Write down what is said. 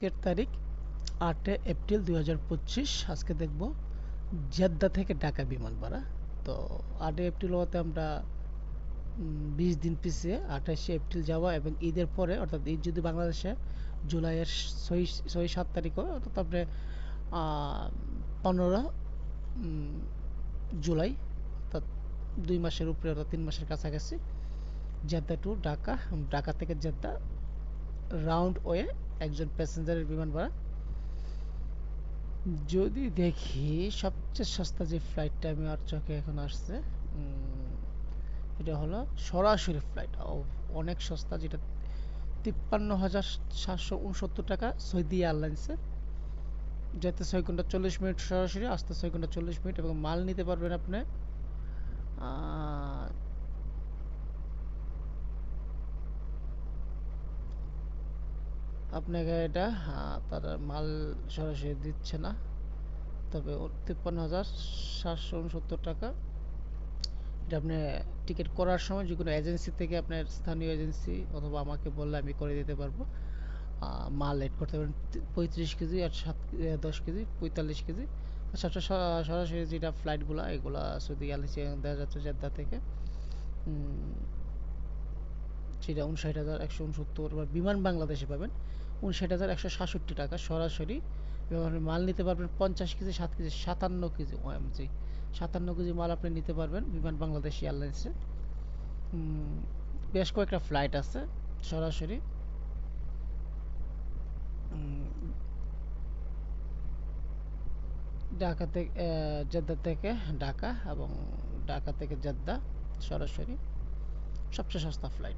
আজকের তারিখ আটে এপ্রিল দু হাজার পঁচিশ। আজকে দেখব জেদ্দা থেকে ঢাকা বিমান ভাড়া। তো আটে এপ্রিল হতে আমরা বিশ দিন পিছিয়ে আঠাশে এপ্রিল যাওয়া এবং ঈদের পরে, অর্থাৎ ঈদ যদি বাংলাদেশে জুলাইয়ের ছয় ছয়, সাত তারিখ হয়, অর্থাৎ আপনি পনেরো জুলাই, অর্থাৎ দুই মাসের উপরে অর্থাৎ তিন মাসের কাছাকাছি জেদ্দা টু ঢাকা ঢাকা থেকে জেদ্দা রাউন্ড ওয়ে একজন প্যাসেঞ্জারের বিমান ভাড়া। যদি দেখি সবচেয়ে সস্তা যে ফ্লাইটটা আমি আর চোখে এখন আসছে এটা হলো সরাসরি ফ্লাইট অনেক সস্তা, যেটা তিপ্পান্ন হাজার সাতশো উনসত্তর টাকা সৌদি এয়ারলাইন্সে যেতে ছয় ঘণ্টা চল্লিশ মিনিট সরাসরি, আসতে ছয় ঘণ্টা চল্লিশ মিনিট এবং মাল নিতে পারবেন আপনি আপনাকে এটা তারা মাল সরাসরি দিচ্ছে না। তবে তিপ্পান্ন হাজার সাতশো উনসত্তর টাকা। এটা আপনি টিকিট করার সময় যে কোনো এজেন্সি থেকে আপনার স্থানীয় এজেন্সি অথবা আমাকে বললে আমি করে দিতে পারব। মাল এড করতে পারেন। পঁয়ত্রিশ কেজি আর সাত দশ কেজি, পঁয়তাল্লিশ কেজি। সরাসরি যেটা ফ্লাইটগুলো এগুলো সৌদি দেওয়া যাচ্ছে জেদ্দা থেকে। সেটা উনষাট হাজার একশো উনসত্তর বা বিমান বাংলাদেশে পাবেন। উনষাট হাজার একশো সাতষট্টি টাকা সরাসরি। এবং আপনি মাল নিতে পারবেন পঞ্চাশ কেজি, সাত কেজি, সাতান্ন কেজি, ওএমজি। সাতান্ন কেজি মাল আপনি নিতে পারবেন বিমান বাংলাদেশ এয়ারলাইন্সে। বেশ কয়েকটা ফ্লাইট আছে সরাসরি। ঢাকা থেকে জেদ্দা থেকে ঢাকা এবং ঢাকা থেকে জেদ্দা সরাসরি। সবচেয়ে সস্তা ফ্লাইট।